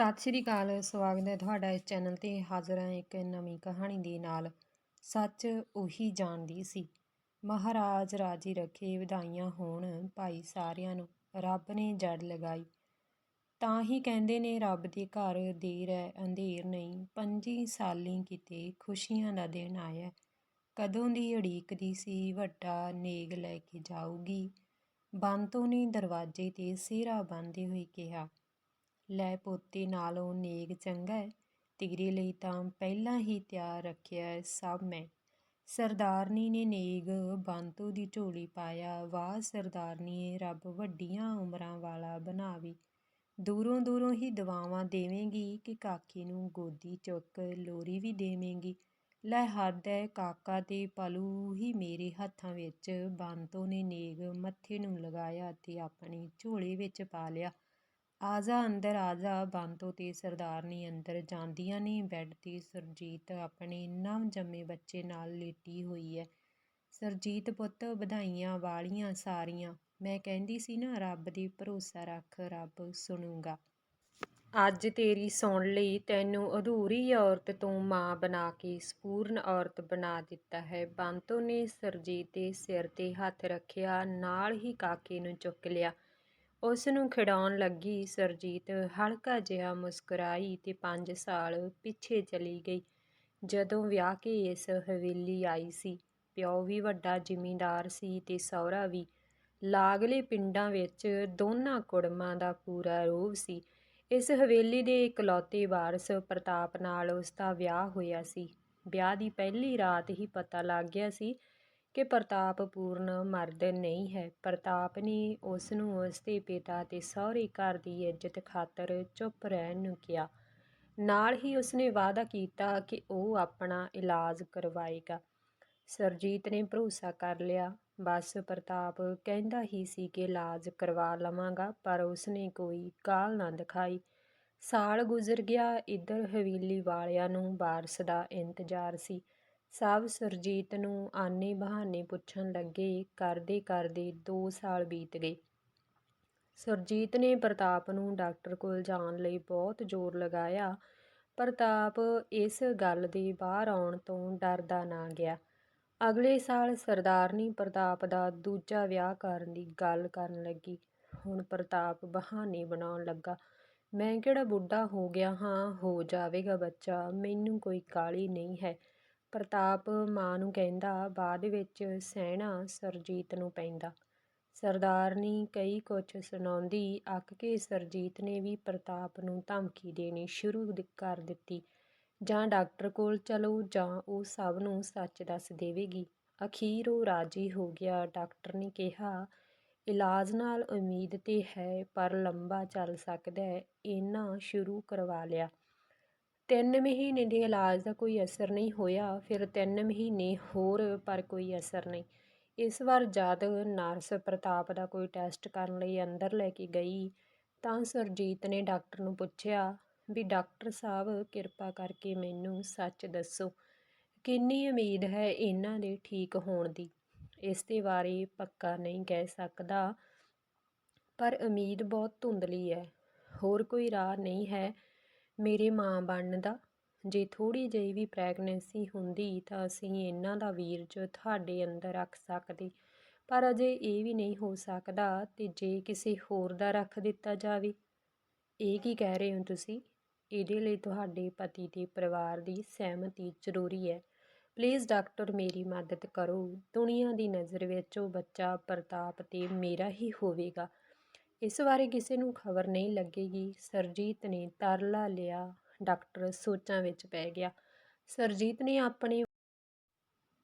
ਸਤਿ ਸ਼੍ਰੀ ਅਕਾਲ, ਸਵਾਗਤ ਹੈ ਤੁਹਾਡਾ ਇਸ ਚੈਨਲ ਤੇ ਹਾਜ਼ਰ ਹਾਂ ਇੱਕ ਨਵੀਂ ਕਹਾਣੀ ਦੇ ਨਾਲ। ਸੱਚ ਉਹੀ ਜਾਣਦੀ ਸੀ, ਮਹਾਰਾਜ ਰਾਜੀ ਰੱਖੇ ਵਧਾਈਆਂ ਹੋਣ ਭਾਈ ਸਾਰਿਆਂ ਨੂੰ, ਰੱਬ ਨੇ ਜੜ ਲਗਾਈ। ਤਾਂ ਹੀ ਕਹਿੰਦੇ ਨੇ ਰੱਬ ਦੇ ਘਰ ਦੇਰ ਹੈ ਅੰਧੇਰ ਨਹੀਂ, ਪੰਜੀ ਸਾਲੀ ਕਿਤੇ ਖੁਸ਼ੀਆਂ ਦਾ ਦਿਨ ਆਇਆ। ਕਦੋਂ ਦੀ ਉਡੀਕਦੀ ਸੀ, ਵੱਡਾ ਨੇਗ ਲੈ ਕੇ ਜਾਊਗੀ। ਬੰਤੋਂ ਨੇ ਦਰਵਾਜ਼ੇ ਤੇ ਸਿਹਰਾ ਬੰਨ੍ਹਦੇ ਹੋਏ ਕਿਹਾ ਲੈ ਪੋਤੇ ਨਾਲੋਂ ਨੇਕ ਚੰਗਾ ਹੈ, ਤੇਰੇ ਲਈ ਤਾਂ ਪਹਿਲਾਂ ਹੀ ਤਿਆਰ ਰੱਖਿਆ ਸਭ ਮੈਂ। ਸਰਦਾਰਨੀ ਨੇ ਨੇਗ ਬੰਤੋ ਦੀ ਝੋਲੀ ਪਾਇਆ, ਵਾਹ ਸਰਦਾਰਨੀਏ ਰੱਬ ਵੱਡੀਆਂ ਉਮਰਾਂ ਵਾਲਾ ਬਣਾਵੇ। ਦੂਰੋਂ ਦੂਰੋਂ ਹੀ ਦਵਾਵਾਂ ਦੇਵੇਂਗੀ ਕਿ ਕਾਕੇ ਨੂੰ ਗੋਦੀ ਚੁੱਕ ਲੋਰੀ ਵੀ ਦੇਵੇਂਗੀ। ਲੈ ਹੱਦ ਹੈ ਕਾਕਾ ਤੇ ਪਲੂ ਹੀ ਮੇਰੇ ਹੱਥਾਂ ਵਿੱਚ, ਬੰਤੋ ਨੇ ਨੇਗ ਮੱਥੇ ਨੂੰ ਲਗਾਇਆ ਤੇ ਆਪਣੀ ਝੋਲੇ ਵਿੱਚ ਪਾ ਲਿਆ। ਆਜਾ ਅੰਦਰ ਆਜਾ ਬਾਂਤੋ ਤੇ ਸਰਦਾਰਨੀ ਅੰਦਰ, ਜਾਂਦੀਆਂ ਨੇ ਬੈੱਡ ਤੇ। ਸੁਰਜੀਤ ਆਪਣੇ ਨਵ ਜੰਮੇ ਬੱਚੇ ਨਾਲ ਲੇਟੀ ਹੋਈ ਹੈ ਸਰਜੀਤ ਪੁੱਤ, ਵਧਾਈਆਂ ਵਾਲੀਆਂ ਸਾਰੀਆਂ। ਮੈਂ ਕਹਿੰਦੀ ਸੀ ਨਾ, ਰੱਬ ਦੀ ਭਰੋਸਾ ਰੱਖ, ਰੱਬ ਸੁਣੂਗਾ। ਅੱਜ ਤੇਰੀ ਸੁਣ ਲਈ, ਤੈਨੂੰ ਅਧੂਰੀ ਔਰਤ ਤੋਂ ਮਾਂ ਬਣਾ ਕੇ ਸਪੂਰਨ ਔਰਤ ਬਣਾ ਦਿੱਤਾ ਹੈ। ਬੰਤੋ ਨੇ ਸਰਜੀਤ ਦੇ ਸਿਰ ਤੇ ਹੱਥ ਰੱਖਿਆ, ਨਾਲ ਹੀ ਕਾਕੇ ਨੂੰ ਚੁੱਕ ਲਿਆ। ਉਸ ਨੂੰ ਖਿਡਾਉਣ ਲੱਗੀ ਸੁਰਜੀਤ। ਹਲਕਾ ਜਿਹਾ ਮੁਸਕਰਾਈ ਤੇ 5 ਸਾਲ ਪਿੱਛੇ ਚਲੀ ਗਈ। ਜਦੋਂ ਵਿਆਹ ਕੇ ਇਸ ਹਵੇਲੀ ਆਈ ਸੀ, ਪਿਓ ਵੀ ਵੱਡਾ ਜ਼ਿਮੀਂਦਾਰ ਸੀ ਤੇ ਸਹੁਰਾ ਵੀ। ਲਾਗਲੇ ਪਿੰਡਾਂ ਵਿੱਚ ਦੋਨਾਂ ਕੁੜਮਾਂ ਦਾ ਪੂਰਾ ਰੋਹ ਸੀ। ਇਸ ਹਵੇਲੀ ਦੇ ਇਕਲੌਤੇ ਵਾਰਸ ਪ੍ਰਤਾਪ ਨਾਲ ਉਸ ਦਾ ਵਿਆਹ ਹੋਇਆ ਸੀ। ਵਿਆਹ ਦੀ ਪਹਿਲੀ ਰਾਤ ਹੀ ਪਤਾ ਲੱਗ ਗਿਆ ਸੀ ਕਿ ਪ੍ਰਤਾਪ ਪੂਰਨ ਮਰਦ ਨਹੀਂ ਹੈ। ਪ੍ਰਤਾਪ ਨੇ ਉਸ ਨੂੰ ਉਸ ਦੇ ਪਿਤਾ ਤੇ ਸਹੁਰੇ ਘਰ ਦੀ ਇੱਜ਼ਤ ਖਾਤਰ ਚੁੱਪ ਰਹਿਣ ਨੂੰ ਕਿਹਾ। ਨਾਲ ਹੀ ਉਸਨੇ ਵਾਅਦਾ ਕੀਤਾ ਕਿ ਉਹ ਆਪਣਾ ਇਲਾਜ ਕਰਵਾਏਗਾ। ਸਰਜੀਤ ਨੇ ਭਰੋਸਾ ਕਰ ਲਿਆ। ਬਸ ਪ੍ਰਤਾਪ ਕਹਿੰਦਾ ਹੀ ਸੀ ਕਿ ਇਲਾਜ ਕਰਵਾ ਲਵਾਂਗਾ, ਪਰ ਉਸਨੇ ਕੋਈ ਕਾਲ ਨਾ ਦਿਖਾਈ। ਸਾਲ ਗੁਜ਼ਰ ਗਿਆ। ਇੱਧਰ ਹਵੇਲੀ ਵਾਲਿਆਂ ਨੂੰ ਬਾਰਸ਼ ਦਾ ਇੰਤਜ਼ਾਰ ਸੀ। ਸਭ ਸੁਰਜੀਤ ਨੂੰ ਆਨੇ ਬਹਾਨੇ ਪੁੱਛਣ ਲੱਗੇ, ਕਰਦੇ ਕਰਦੇ ਦੋ ਸਾਲ ਬੀਤ ਗਏ। ਸੁਰਜੀਤ ਨੇ ਪ੍ਰਤਾਪ ਨੂੰ ਡਾਕਟਰ ਕੋਲ ਜਾਣ ਲਈ ਬਹੁਤ ਜ਼ੋਰ ਲਗਾਇਆ। ਪ੍ਰਤਾਪ ਇਸ ਗੱਲ ਦੇ ਬਾਹਰ ਆਉਣ ਤੋਂ ਡਰਦਾ ਨਾ ਗਿਆ। ਅਗਲੇ ਸਾਲ ਸਰਦਾਰਨੀ ਪ੍ਰਤਾਪ ਦਾ ਦੂਜਾ ਵਿਆਹ ਕਰਨ ਦੀ ਗੱਲ ਕਰਨ ਲੱਗੀ। ਹੁਣ ਪ੍ਰਤਾਪ ਬਹਾਨੇ ਬਣਾਉਣ ਲੱਗਾ। ਮੈਂ ਕਿਹੜਾ ਬੁੱਢਾ ਹੋ ਗਿਆ ਹਾਂ, ਹੋ ਜਾਵੇਗਾ ਬੱਚਾ, ਮੈਨੂੰ ਕੋਈ ਕਾਹਲੀ ਨਹੀਂ ਹੈ। ਪ੍ਰਤਾਪ ਮਾਂ ਨੂੰ ਕਹਿੰਦਾ, ਬਾਅਦ ਵਿੱਚ ਸਹਿਣਾ ਸਰਜੀਤ ਨੂੰ ਪੈਂਦਾ। ਸਰਦਾਰਨੀ ਕਈ ਕੁਛ ਸੁਣਾਉਂਦੀ, ਅੱਕ ਕੇ ਸਰਜੀਤ ਨੇ ਵੀ ਪ੍ਰਤਾਪ ਨੂੰ ਧਮਕੀ ਦੇਣੀ ਸ਼ੁਰੂ ਕਰ ਦਿੱਤੀ। ਜਾਂ ਡਾਕਟਰ ਕੋਲ ਚਲੋ, ਜਾਂ ਉਹ ਸਭ ਨੂੰ ਸੱਚ ਦੱਸ ਦੇਵੇਗੀ। ਅਖੀਰ ਉਹ ਰਾਜੀ ਹੋ ਗਿਆ। ਡਾਕਟਰ ਨੇ ਕਿਹਾ, ਇਲਾਜ ਨਾਲ ਉਮੀਦ ਤੇ ਹੈ, ਪਰ ਲੰਬਾ ਚੱਲ ਸਕਦਾ ਹੈ। ਇਹਨਾਂ ਸ਼ੁਰੂ ਕਰਵਾ ਲਿਆ। ਤਿੰਨ ਮਹੀਨੇ ਦੇ ਇਲਾਜ ਦਾ ਕੋਈ ਅਸਰ ਨਹੀਂ ਹੋਇਆ, ਫਿਰ ਤਿੰਨ ਮਹੀਨੇ ਹੋਰ ਪਰ ਕੋਈ ਅਸਰ ਨਹੀਂ। ਇਸ ਵਾਰ ਜਦ ਨਰਸ ਪ੍ਰਤਾਪ ਦਾ ਕੋਈ ਟੈਸਟ ਕਰਨ ਲਈ ਅੰਦਰ ਲੈ ਕੇ ਗਈ, ਤਾਂ ਸੁਰਜੀਤ ਨੇ ਡਾਕਟਰ ਨੂੰ ਪੁੱਛਿਆ ਵੀ, ਡਾਕਟਰ ਸਾਹਿਬ, ਕਿਰਪਾ ਕਰਕੇ ਮੈਨੂੰ ਸੱਚ ਦੱਸੋ, ਕਿੰਨੀ ਉਮੀਦ ਹੈ ਇਹਨਾਂ ਦੇ ਠੀਕ ਹੋਣ ਦੀ? ਇਸ ਦੇ ਬਾਰੇ ਪੱਕਾ ਨਹੀਂ ਕਹਿ ਸਕਦਾ, ਪਰ ਉਮੀਦ ਬਹੁਤ ਧੁੰਦਲੀ ਹੈ। ਹੋਰ ਕੋਈ ਰਾਹ ਨਹੀਂ ਹੈ। ਮੇਰੇ ਮਾਂ ਬਣਨ ਦਾ। ਜੇ ਥੋੜ੍ਹੀ ਜਿਹੀ ਵੀ ਪ੍ਰੈਗਨੈਂਸੀ ਹੁੰਦੀ ਤਾਂ ਅਸੀਂ ਇਹਨਾਂ ਦਾ ਵੀਰਜ ਤੁਹਾਡੇ ਅੰਦਰ ਰੱਖ ਸਕਦੇ। ਪਰ ਅਜੇ ਇਹ ਵੀ ਨਹੀਂ ਹੋ ਸਕਦਾ ਤੇ ਜੇ ਕਿਸੇ ਹੋਰ ਦਾ ਰੱਖ ਦਿੱਤਾ ਜਾਵੇ। ਇਹ ਕੀ ਕਹਿ ਰਹੇ ਹੋ ਤੁਸੀਂ? ਇਹਦੇ ਲਈ ਤੁਹਾਡੇ ਪਤੀ ਤੇ ਪਰਿਵਾਰ ਦੀ ਸਹਿਮਤੀ ਜ਼ਰੂਰੀ ਹੈ। ਪਲੀਜ਼ ਡਾਕਟਰ ਮੇਰੀ ਮਦਦ ਕਰੋ। ਦੁਨੀਆ ਦੀ ਨਜ਼ਰ ਵਿੱਚ ਉਹ ਬੱਚਾ ਪ੍ਰਤਾਪ ਤੇ ਮੇਰਾ ਹੀ ਹੋਵੇਗਾ। ਇਸ ਬਾਰੇ ਕਿਸੇ ਨੂੰ ਖਬਰ ਨਹੀਂ ਲੱਗੇਗੀ। ਸਰਜੀਤ ਨੇ ਤਰਲਾ ਲਿਆ, ਡਾਕਟਰ ਸੋਚਾਂ ਵਿੱਚ ਪੈ ਗਿਆ। ਸਰਜੀਤ ਨੇ ਆਪਣੇ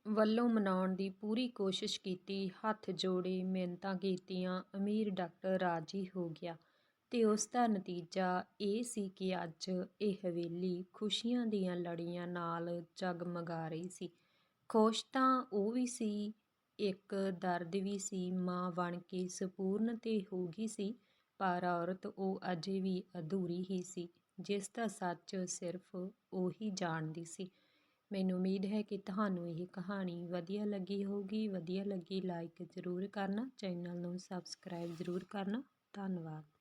ਵੱਲੋਂ ਮਨਾਉਣ ਦੀ ਪੂਰੀ ਕੋਸ਼ਿਸ਼ ਕੀਤੀ, ਹੱਥ ਜੋੜੇ ਮਿਹਨਤਾਂ ਕੀਤੀਆਂ, ਅਮੀਰ ਡਾਕਟਰ ਰਾਜੀ ਹੋ ਗਿਆ ਤੇ ਉਸ ਦਾ ਨਤੀਜਾ ਇਹ ਸੀ ਕਿ ਅੱਜ ਇਹ ਹਵੇਲੀ ਖੁਸ਼ੀਆਂ ਦੀਆਂ ਲੜੀਆਂ ਨਾਲ ਜਗਮਗਾ ਰਹੀ ਸੀ। ਖੁਸ਼ ਤਾਂ ਉਹ ਵੀ ਸੀ ਇੱਕ ਦਰਦ ਵੀ ਸੀ, ਮਾਂ ਬਣ ਕੇ ਸਪੂਰਨ ਤੇ ਹੋ ਗਈ ਸੀ, ਪਰ ਔਰਤ ਉਹ ਅਜੇ ਵੀ ਅਧੂਰੀ ਹੀ ਸੀ, ਜਿਸ ਦਾ ਸੱਚ ਸਿਰਫ ਉਹੀ ਜਾਣਦੀ ਸੀ। ਮੈਨੂੰ ਉਮੀਦ ਹੈ ਕਿ ਤੁਹਾਨੂੰ ਇਹ ਕਹਾਣੀ ਵਧੀਆ ਲੱਗੀ ਹੋਊਗੀ। ਵਧੀਆ ਲੱਗੀ ਲਾਈਕ ਜ਼ਰੂਰ ਕਰਨਾ, ਚੈਨਲ ਨੂੰ ਸਬਸਕ੍ਰਾਈਬ ਜ਼ਰੂਰ ਕਰਨਾ। ਧੰਨਵਾਦ।